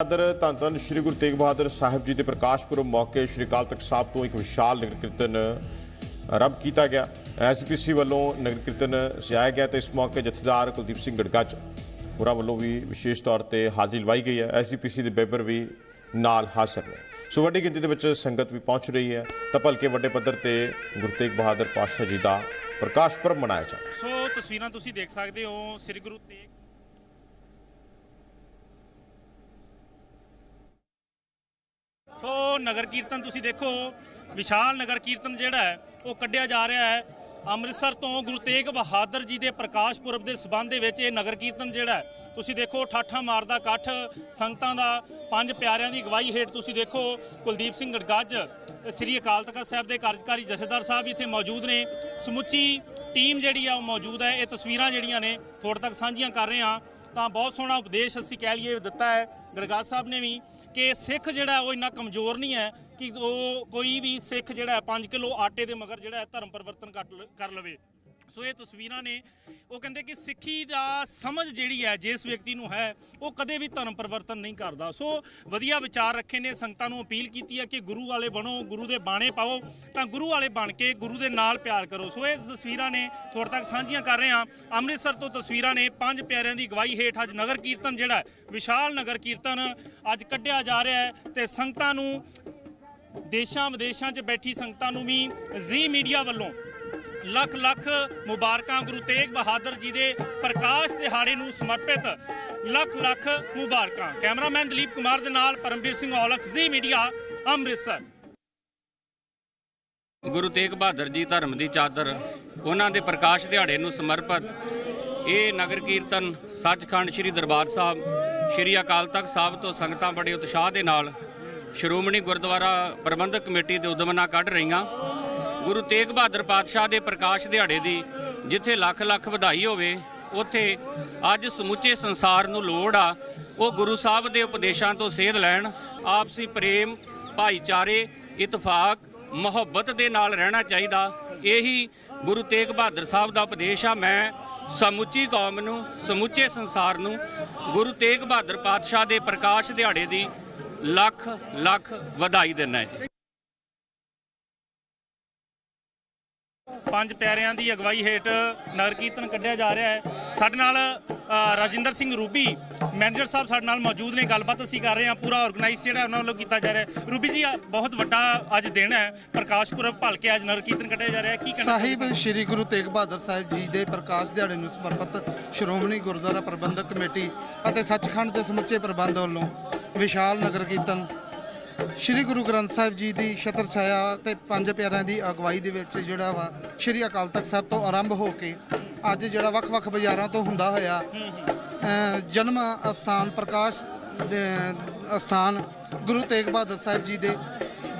ਬਹਾਦਰ, ਧੰਨ ਧੰਨ ਸ੍ਰੀ ਗੁਰੂ ਤੇਗ ਬਹਾਦਰ ਸਾਹਿਬ ਜੀ ਦੇ ਪ੍ਰਕਾਸ਼ ਪੁਰਬ ਮੌਕੇ ਸ੍ਰੀ ਅਕਾਲ ਤਖਤ ਸਾਹਿਬ ਤੋਂ ਇੱਕ ਵਿਸ਼ਾਲ ਨਗਰ ਕੀਰਤਨ ਆਰੰਭ ਕੀਤਾ ਗਿਆ। ਐਸਪੀਸੀ ਵੱਲੋਂ ਨਗਰ ਕੀਰਤਨ ਸਜਾਇਆ ਗਿਆ ਤੇ ਇਸ ਮੌਕੇ ਜਥੇਦਾਰ ਕੁਲਦੀਪ ਸਿੰਘ ਗੜਗੱਜ ਹੋਰਾਂ ਵੱਲੋਂ ਵੀ ਵਿਸ਼ੇਸ਼ ਤੌਰ ਤੇ ਹਾਜ਼ਰੀ ਲਵਾਈ ਗਈ ਹੈ। ਐਸਜੀਪੀਸੀ ਦੇ ਮੈਂਬਰ ਵੀ ਨਾਲ ਹਾਜ਼ਰ ਨੇ। ਸੋ ਵੱਡੀ ਗਿਣਤੀ ਦੇ ਵਿੱਚ ਸੰਗਤ ਵੀ ਪਹੁੰਚ ਰਹੀ ਹੈ। ਤਾਂ ਭਲਕੇ ਵੱਡੇ ਪੱਧਰ ਤੇ ਗੁਰੂ ਤੇਗ ਬਹਾਦਰ ਪਾਤਸ਼ਾਹ ਜੀ ਦਾ ਪ੍ਰਕਾਸ਼ ਪੁਰਬ ਮਨਾਇਆ ਜਾ ਰਿਹਾ ਸੋ ਤਸਵੀਰਾਂ ਤੁਸੀਂ ਦੇਖ ਸਕਦੇ ਹੋ। ਸ੍ਰੀ ਗੁਰੂ ਤੇਗ ਸੋ ਨਗਰ ਕੀਰਤਨ ਤੁਸੀਂ ਦੇਖੋ, ਵਿਸ਼ਾਲ ਨਗਰ ਕੀਰਤਨ ਜਿਹੜਾ ਹੈ, ਉਹ ਕੱਢਿਆ ਜਾ ਰਿਹਾ ਹੈ। ਅੰਮ੍ਰਿਤਸਰ ਤੋਂ ਗੁਰੂ ਤੇਗ ਬਹਾਦਰ ਜੀ ਦੇ ਪ੍ਰਕਾਸ਼ ਪੁਰਬ ਦੇ ਸਬੰਧ ਦੇ ਵਿੱਚ ਇਹ ਨਗਰ ਕੀਰਤਨ ਜਿਹੜਾ ਤੁਸੀਂ ਦੇਖੋ, ਠਾਠਾ ਮਾਰਦਾ ਇਕੱਠ, ਸੰਗਤਾਂ ਦਾ ਪੰਜ ਪਿਆਰਿਆਂ ਦੀ ਅਗਵਾਈ ਹੇਠ ਤੁਸੀਂ ਦੇਖੋ, ਕੁਲਦੀਪ ਸਿੰਘ ਗੜਗੱਜ, ਸ੍ਰੀ ਅਕਾਲ ਤਖਤ ਸਾਹਿਬ ਦੇ ਕਾਰਜਕਾਰੀ ਜਥੇਦਾਰ ਸਾਹਿਬ ਇੱਥੇ ਮੌਜੂਦ ਨੇ। ਸਮੁੱਚੀ ਟੀਮ ਜਿਹੜੀ ਆ, ਉਹ ਮੌਜੂਦ ਹੈ। ਇਹ ਤਸਵੀਰਾਂ ਜਿਹੜੀਆਂ ਨੇ, ਤੁਹਾਡੇ ਤੱਕ ਸਾਂਝੀਆਂ ਕਰ ਰਹੇ ਹਾਂ। ਤਾਂ ਬਹੁਤ ਸੋਹਣਾ ਉਪਦੇਸ਼ ਅਸੀਂ ਕਹਿ ਲਈਏ, ਦਿੱਤਾ ਹੈ। ਗੜਗੱਜ ਸਾਹਿਬ ਨੇ ਵੀ ਕਿ ਸਿੱਖ ਜਿਹੜਾ ਉਹ ਇੰਨਾ ਕਮਜ਼ੋਰ ਨਹੀਂ ਹੈ ਕਿ ਉਹ ਕੋਈ ਵੀ ਸਿੱਖ ਜਿਹੜਾ 5 ਕਿਲੋ ਆਟੇ ਦੇ ਮਗਰ ਜਿਹੜਾ ਧਰਮ ਪਰਿਵਰਤਨ ਕਰ ਲ- ਕਰ ਲਵੇ। ਸੋ ਇਹ ਤਸਵੀਰਾਂ ਨੇ, ਉਹ ਕਹਿੰਦੇ ਕਿ ਸਿੱਖੀ ਦਾ ਸਮਝ ਜਿਹੜੀ ਹੈ, ਜਿਸ ਵਿਅਕਤੀ ਨੂੰ ਹੈ, ਉਹ ਕਦੇ ਵੀ ਧਰਮ ਪਰਿਵਰਤਨ ਨਹੀਂ ਕਰਦਾ। ਸੋ ਵਧੀਆ ਵਿਚਾਰ ਰੱਖੇ ਨੇ, ਸੰਗਤਾਂ ਨੂੰ ਅਪੀਲ ਕੀਤੀ ਹੈ ਕਿ ਗੁਰੂ ਵਾਲੇ ਬਣੋ, ਗੁਰੂ ਦੇ ਬਾਣੇ ਪਾਓ, ਤਾਂ ਗੁਰੂ ਵਾਲੇ ਬਣ ਕੇ ਗੁਰੂ ਦੇ ਨਾਲ ਪਿਆਰ ਕਰੋ। ਸੋ ਇਹ ਤਸਵੀਰਾਂ ਨੇ, ਤੁਹਾਡੇ ਤੱਕ ਸਾਂਝੀਆਂ ਕਰ ਰਹੇ ਹਾਂ। ਅੰਮ੍ਰਿਤਸਰ ਤੋਂ ਤਸਵੀਰਾਂ ਨੇ, ਪੰਜ ਪਿਆਰਿਆਂ ਦੀ ਅਗਵਾਈ ਹੇਠ ਅੱਜ ਨਗਰ ਕੀਰਤਨ ਜਿਹੜਾ ਵਿਸ਼ਾਲ ਨਗਰ ਕੀਰਤਨ ਅੱਜ ਕੱਢਿਆ ਜਾ ਰਿਹਾ ਹੈ ਤੇ ਸੰਗਤਾਂ ਨੂੰ ਦੇਸ਼ਾਂ ਵਿਦੇਸ਼ਾਂ 'ਚ ਬੈਠੀ ਸੰਗਤਾਂ ਨੂੰ ਵੀ, ਜ਼ੀ ਮੀਡੀਆ ਵੱਲੋਂ ਲੱਖ ਲੱਖ ਮੁਬਾਰਕਾਂ ਗੁਰੂ ਤੇਗ ਬਹਾਦਰ ਜੀ ਦੇ ਪ੍ਰਕਾਸ਼ ਦਿਹਾੜੇ ਨੂੰ ਸਮਰਪਿਤ ਲੱਖ ਲੱਖ ਮੁਬਾਰਕਾਂ। ਕੈਮਰਾਮੈਨ ਦਲੀਪ ਕੁਮਾਰ ਦੇ ਨਾਲ ਪਰਮਵੀਰ ਸਿੰਘ ਔਲਖ, ਜ਼ੀ ਮੀਡੀਆ, ਅੰਮ੍ਰਿਤਸਰ। ਗੁਰੂ ਤੇਗ ਬਹਾਦਰ ਜੀ ਧਰਮ ਦੀ ਚਾਦਰ, ਉਹਨਾਂ ਦੇ ਪ੍ਰਕਾਸ਼ ਦਿਹਾੜੇ ਨੂੰ ਸਮਰਪਿਤ ਇਹ ਨਗਰ ਕੀਰਤਨ ਸੱਚਖੰਡ ਸ੍ਰੀ ਦਰਬਾਰ ਸਾਹਿਬ, ਸ੍ਰੀ ਅਕਾਲ ਤਖਤ ਸਾਹਿਬ ਤੋਂ ਸੰਗਤਾਂ ਬੜੇ ਉਤਸ਼ਾਹ ਦੇ ਨਾਲ ਸ਼੍ਰੋਮਣੀ ਗੁਰਦੁਆਰਾ ਪ੍ਰਬੰਧਕ ਕਮੇਟੀ ਦੇ ਉਦਮ ਨਾਲ ਕੱਢ ਰਹੀਆਂ। ਗੁਰੂ ਤੇਗ ਬਹਾਦਰ ਪਾਤਸ਼ਾਹ ਦੇ ਪ੍ਰਕਾਸ਼ ਦਿਹਾੜੇ ਦੀ ਜਿੱਥੇ ਲੱਖ ਲੱਖ ਵਧਾਈ ਹੋਵੇ, ਉੱਥੇ ਅੱਜ ਸਮੁੱਚੇ ਸੰਸਾਰ ਨੂੰ ਲੋੜ ਆ, ਉਹ ਗੁਰੂ ਸਾਹਿਬ ਦੇ ਉਪਦੇਸ਼ਾਂ ਤੋਂ ਸੇਧ ਲੈਣ, ਆਪਸੀ ਪ੍ਰੇਮ, ਭਾਈਚਾਰੇ, ਇਤਫਾਕ, ਮੁਹੱਬਤ ਦੇ ਨਾਲ ਰਹਿਣਾ ਚਾਹੀਦਾ। ਇਹੀ ਗੁਰੂ ਤੇਗ ਬਹਾਦਰ ਸਾਹਿਬ ਦਾ ਉਪਦੇਸ਼ ਆ। ਮੈਂ ਸਮੁੱਚੀ ਕੌਮ ਨੂੰ, ਸਮੁੱਚੇ ਸੰਸਾਰ ਨੂੰ ਗੁਰੂ ਤੇਗ ਬਹਾਦਰ ਪਾਤਸ਼ਾਹ ਦੇ ਪ੍ਰਕਾਸ਼ ਦਿਹਾੜੇ ਦੀ ਲੱਖ ਲੱਖ ਵਧਾਈ ਦਿੰਦਾ ਜੀ। ਪੰਜ ਪਿਆਰਿਆਂ ਦੀ ਅਗਵਾਈ ਹੇਠ ਨਗਰ ਕੀਰਤਨ ਕੱਢਿਆ ਜਾ ਰਿਹਾ ਹੈ। ਸਾਡੇ ਨਾਲ ਰਾਜਿੰਦਰ ਸਿੰਘ ਰੂਬੀ, ਮੈਨੇਜਰ ਸਾਹਿਬ ਸਾਡੇ ਨਾਲ ਮੌਜੂਦ ਨੇ। ਗੱਲਬਾਤ ਅਸੀਂ ਕਰ ਰਹੇ ਹਾਂ। ਪੂਰਾ ਆਰਗੇਨਾਈਜ਼ ਜਿਹੜਾ ਉਹਨਾਂ ਵੱਲੋਂ ਕੀਤਾ ਜਾ ਰਿਹਾ ਹੈ। ਰੂਬੀ ਜੀ ਬਹੁਤ ਵੱਡਾ ਅੱਜ ਦਿਨ ਹੈ। ਪ੍ਰਕਾਸ਼ ਪੁਰਬ ਭਲਕੇ ਅੱਜ ਨਗਰ ਕੀਰਤਨ ਕੱਢਿਆ ਜਾ ਰਿਹਾ ਹੈ। ਕੀ ਕਹਿਣਾ ਸਾਹਿਬ, ਸ੍ਰੀ ਗੁਰੂ ਤੇਗ ਬਹਾਦਰ ਸਾਹਿਬ ਜੀ ਦੇ ਪ੍ਰਕਾਸ਼ ਦਿਹਾੜੇ ਨੂੰ ਸਮਰਪਿਤ ਸ਼੍ਰੋਮਣੀ ਗੁਰਦੁਆਰਾ ਪ੍ਰਬੰਧਕ ਕਮੇਟੀ ਅਤੇ ਸੱਚਖੰਡ ਦੇ ਸਮੁੱਚੇ ਪ੍ਰਬੰਧ ਵੱਲੋਂ ਵਿਸ਼ਾਲ ਨਗਰ ਕੀਰਤਨ ਸ੍ਰੀ ਗੁਰੂ ਗ੍ਰੰਥ ਸਾਹਿਬ ਜੀ ਦੀ ਛਤਰ ਛਾਇਆ ਤੇ ਪੰਜ ਪਿਆਰਿਆਂ ਦੀ ਅਗਵਾਈ ਦੇ ਵਿੱਚ ਜਿਹੜਾ ਵਾ ਸ੍ਰੀ ਅਕਾਲ ਤਖਤ ਸਾਹਿਬ ਤੋਂ ਆਰੰਭ ਹੋ ਕੇ ਅੱਜ ਜਿਹੜਾ ਵੱਖ-ਵੱਖ ਬਾਜ਼ਾਰਾਂ ਤੋਂ ਹੁੰਦਾ ਹੋਇਆ ਜਨਮ ਅਸਥਾਨ ਪ੍ਰਕਾਸ਼ ਅਸਥਾਨ ਗੁਰੂ ਤੇਗ ਬਹਾਦਰ ਸਾਹਿਬ ਜੀ ਦੇ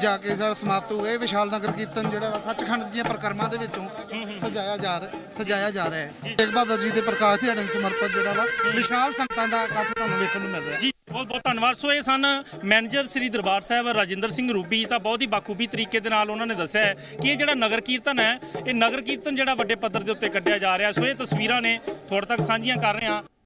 ਜਾ ਕੇ ਜਿਹੜਾ ਸਮਾਪਤ ਹੋਇਆ। ਇਹ ਵਿਸ਼ਾਲ ਨਗਰ ਕੀਰਤਨ ਜਿਹੜਾ ਵਾ ਸੱਚਖੰਡ ਦੀਆਂ ਪ੍ਰਕਰਮਾਂ ਦੇ ਵਿੱਚੋਂ ਸਜਾਇਆ ਜਾ ਰਿਹਾ ਸਜਾਇਆ ਜਾ ਰਿਹਾ ਹੈ। ਤੇਗ ਬਹਾਦਰ ਜੀ ਦੇ ਪ੍ਰਕਾਸ਼ ਦਿਹਾੜੇ ਨੂੰ ਸਮਰਪਿਤ ਜਿਹੜਾ ਵਾ ਵਿਸ਼ਾਲ ਸੰਗਤਾਂ ਦਾ ਇਕੱਠ ਤੁਹਾਨੂੰ ਵੇਖਣ ਨੂੰ ਮਿਲ ਰਿਹਾ ਜੀ ਬਹੁਤ ਬਹੁਤ ਧੰਨਵਾਦ। ਸੋ ਇਹ ਸਨ ਮੈਨੇਜਰ ਸ੍ਰੀ ਦਰਬਾਰ ਸਾਹਿਬ ਰਾਜਿੰਦਰ ਸਿੰਘ ਰੂਬੀ। ਤਾਂ ਬਹੁਤ ਹੀ ਬਾਖੂਬੀ ਤਰੀਕੇ ਦੇ ਨਾਲ ਉਹਨਾਂ ਨੇ ਦੱਸਿਆ ਹੈ ਕਿ ਇਹ ਜਿਹੜਾ ਨਗਰ ਕੀਰਤਨ ਹੈ ਇਹ ਨਗਰ ਕੀਰਤਨ ਜਿਹੜਾ ਵੱਡੇ ਪੱਧਰ ਦੇ ਉੱਤੇ ਕੱਢਿਆ ਜਾ ਰਿਹਾ। ਸੋ ਇਹ ਤਸਵੀਰਾਂ ਨੇ ਤੁਹਾਡੇ ਤੱਕ ਸਾਂਝੀਆਂ ਕਰ ਰਹੇ। ਹਾਂ